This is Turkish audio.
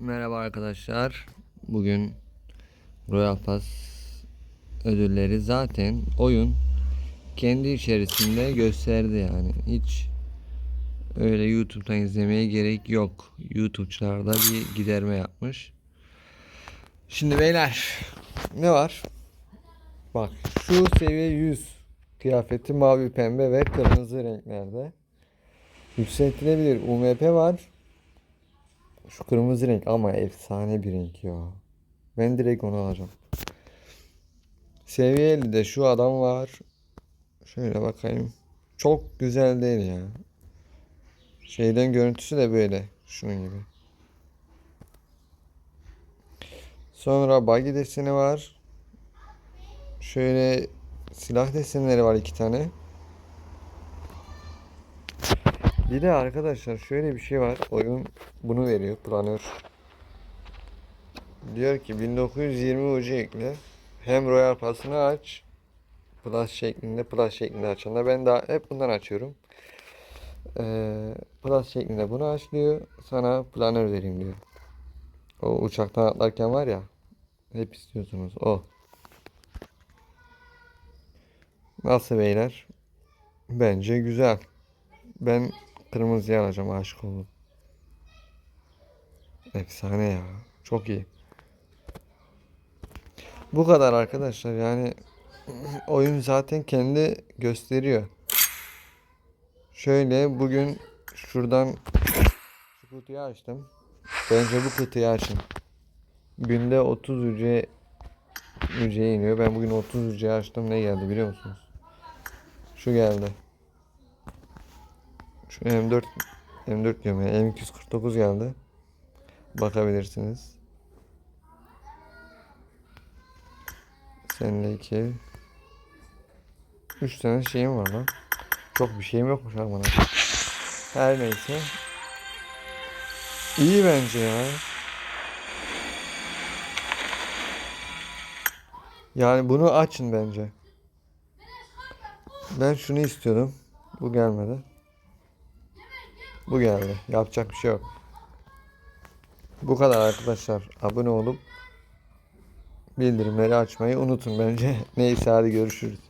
Merhaba arkadaşlar. Bugün Royal Pass ödülleri zaten oyun kendi içerisinde gösterdi yani. Hiç öyle YouTube'dan izlemeye gerek yok. YouTube'çular da bir giderme yapmış. Şimdi beyler ne var? Bak şu seviye 100 kıyafeti mavi, pembe ve kırmızı renklerde. Yükseltilebilir UMP var. Şu kırmızı renk ama efsane bir renk ya. Ben direkt onu alacağım. Seviye 50'de şu adam var. Şöyle bakayım. Çok güzel değil ya. Şeyden görüntüsü de böyle. Şunun gibi. Sonra buggy deseni var. Şöyle silah desenleri var iki tane. Bir de arkadaşlar şöyle bir şey var. Oyun bunu veriyor planör. Diyor ki 1920 ucu ekle. Hem Royal Pass'ını aç. Plus şeklinde, Plus şeklinde açanlar. Ben daha hep bundan açıyorum. Ee, plus şeklinde bunu aç diyor. Sana planör vereyim diyor. O uçaktan atlarken var ya. Hep istiyorsunuz. O. Nasıl beyler? Bence güzel. Ben kırmızıya alacağım aşık oldum. Efsane ya. Çok iyi. Bu kadar arkadaşlar yani oyun zaten kendi gösteriyor. Şöyle bugün şuradan şu kutuyu açtım. Bence bu kutuyu açın. Günde 30 ücre ücreye iniyor. Ben bugün 30 ücreye açtım. Ne geldi biliyor musunuz? Şu geldi. Şu M4 M4 diyorum ya. M249 geldi. Bakabilirsiniz. Seninle iki. Üç tane şeyim var lan. Çok bir şeyim yokmuş ama bana. Her neyse. İyi bence ya. Yani bunu açın bence. Ben şunu istiyordum. Bu gelmedi. Bu geldi. Yapacak bir şey yok. Bu kadar arkadaşlar. Abone olup bildirimleri açmayı unutun bence. Neyse hadi görüşürüz.